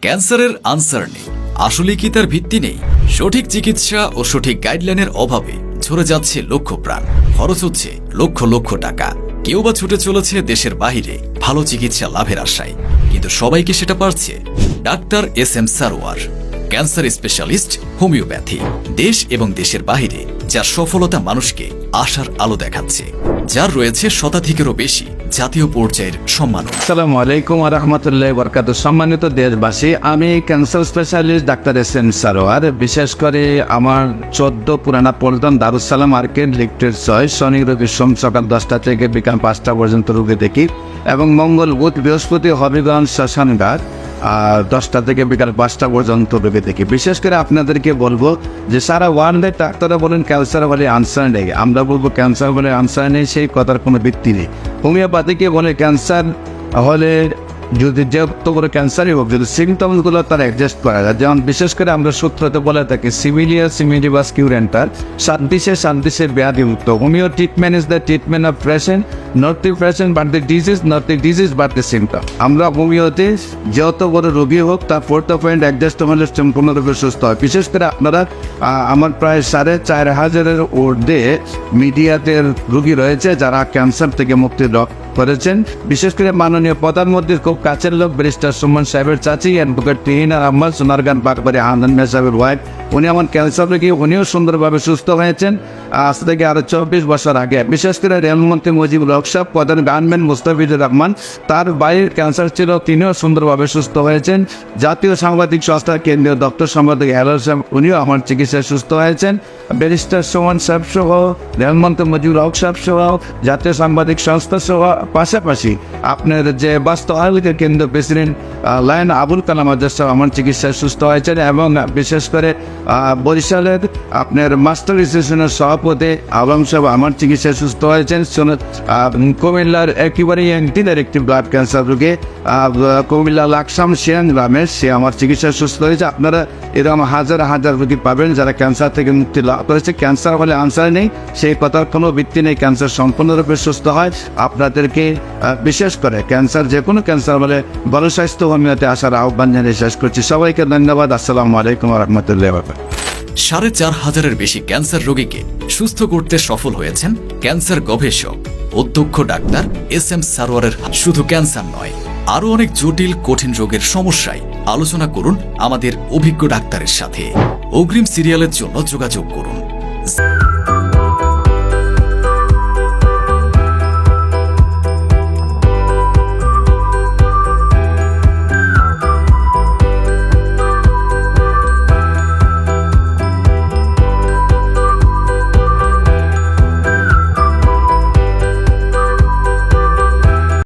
ক্যান্সারের আনসার নেই। আসলে কি তার ভিত্তি নেই? সঠিক চিকিৎসা ও সঠিক গাইডলাইনের অভাবে ঝরে যাচ্ছে লক্ষ প্রাণ। খরচ হচ্ছে লক্ষ লক্ষ টাকা। কেউ বা ছুটে চলেছে দেশের বাইরে ভালো চিকিৎসা লাভের আশায়। কিন্তু সবাইকে সেটা পারছে? Doctor S M Sarwar, cancer specialist, homeopathy. দেশ এবং দেশের বাইরে যার সফলতা মানুষকে আশার আলো দেখাচ্ছে। যার রয়েছে শতাধিকেরও বেশি জাতীয় পর্যায়ের সম্মাননা আসসালামু আলাইকুম রহমতুল্লাহ বরকাত সম্মানিত দেশবাসী, আমি cancer specialist doctor S N Sarwar. বিশেষ করে আমার চোদ্দ পুরানা পল্টন দারুসালাম মার্কেট লিফটের ছয়, শনি রবি সোম সকাল দশটা থেকে বিকাল পাঁচটা পর্যন্ত রুগী দেখি এবং মঙ্গল বুধ বৃহস্পতি হবিগঞ্জ শ্মশানঘাট। দশটা থেকে বিকাল পাঁচটা পর্যন্ত রোগী দেখি। বিশেষ করে আপনাদেরকে বলব যে সারা ওয়ার্ল্ডে ডাক্তাররা বলেন ক্যান্সার বলে আনসার নেই। আমরা বলব ক্যান্সার বলে আনসার নেই, সেই কথার কোনো ভিত্তি নেই। হোমিওপ্যাথিকে বলে ক্যান্সার হলে যদি যত করে ক্যান্সারই হোক, যদি সিমটমসগুলো তার অ্যাডজাস্ট করা যায় যেমন বিশেষ করে আমরা সূত্রতে বলে থাকি সিমিলিয়া সিমিলিবাস কিউরেন্টার সাতদিশে সাতদিশে ব্যাধিমুক্ত। Homeo treatment is the treatment of patient not the patient but the disease not the disease but the symptom আমরা হোমিওতে যত বড় রোগী হোক, তার ফোর্থ পয়েন্ট অ্যাডজাস্ট হলে সম্পূর্ণরূপে সুস্থ হয়। বিশেষ করে আপনারা আমার প্রায় সাড়ে চার হাজারের ঊর্ধ্বে মিডিয়াতে রোগী রয়েছে যারা ক্যান্সার থেকে মুক্তি করেছেন। বিশেষ করে মাননীয় প্রধানমন্ত্রীর খুব কাছের লোক, ব্যারিস্টার সুমন সাহেবের চাচি অ্যাডভোকেট তিহিনা আহমদ, সোনারগান পাকবাড়ি আনন্দ মিয়া সাহেবের ওয়াইফ উনি আমার ক্যান্সার রোগী, উনিও সুন্দরভাবে সুস্থ হয়েছেন। আজ থেকে আরও চব্বিশ বছর আগে। বিশেষ করে রেলমন্ত্রী মুজিবুল হক প্রধান গানম্যান মুস্তাফিজুর রহমান, তার বাড়ির ক্যান্সার ছিল তিনিও সুন্দরভাবে সুস্থ হয়েছেন। জাতীয় সাংবাদিক সংস্থা কেন্দ্রীয় দপ্তর সম্পাদক এলার সাহেব উনিও আমার চিকিৎসায় সুস্থ হয়েছেন। ব্যারিস্টার সুমন সাহেব সহ রেলমন্ত্রী মুজিবুল হক সাহেব সহ জাতীয় সাংবাদিক সংস্থা সহ পাশাপাশি আপনার যে বাস্তব আয়োগের কেন্দ্র প্রেসিডেন্ট লায়ন আবুল কালাম আজাদ সাহেব আমার চিকিৎসায় সুস্থ হয়েছেন এবং বিশেষ করে বরিশালের আপনার মাস্টার অ্যাসোসিয়েশনের সভাপতি আলম সাহেব আমার চিকিৎসায় সুস্থ হয়েছেন। কুমিল্লার একেবারে একদিনের একটি ব্লাড ক্যান্সার রোগে কুমিল্লা লাকসাম শিয়ান গ্রামে সে আমার চিকিৎসায় সুস্থ হয়েছে আপনারা এরকম হাজার হাজার রোগী পাবেন যারা ক্যান্সার থেকে মুক্তি লাভ করেছে ক্যান্সার হলে আনসার নেই সেই কথার কোনো ভিত্তি নেই ক্যান্সার সম্পূর্ণরূপে সুস্থ হয় আপনাদেরকে বিশেষ করে ক্যান্সার যে কোনো ক্যান্সার বলে বড় স্বাস্থ্য হোমিওতে আসার আহ্বান জানিয়ে শেষ করছি সবাইকে ধন্যবাদ আসসালামু আলাইকুম রহমতুল্লাহ সাড়ে চার হাজারের বেশি ক্যান্সার রোগীকে সুস্থ করতে সফল হয়েছেন ক্যান্সার গবেষক অধ্যক্ষ ডাক্তার এস এম সারোয়ারের। শুধু ক্যান্সার নয়, আরও অনেক জটিল, কঠিন রোগের সমস্যায় আলোচনা করুন আমাদের অভিজ্ঞ ডাক্তারের সাথে অগ্রিম সিরিয়ালের জন্য যোগাযোগ করুন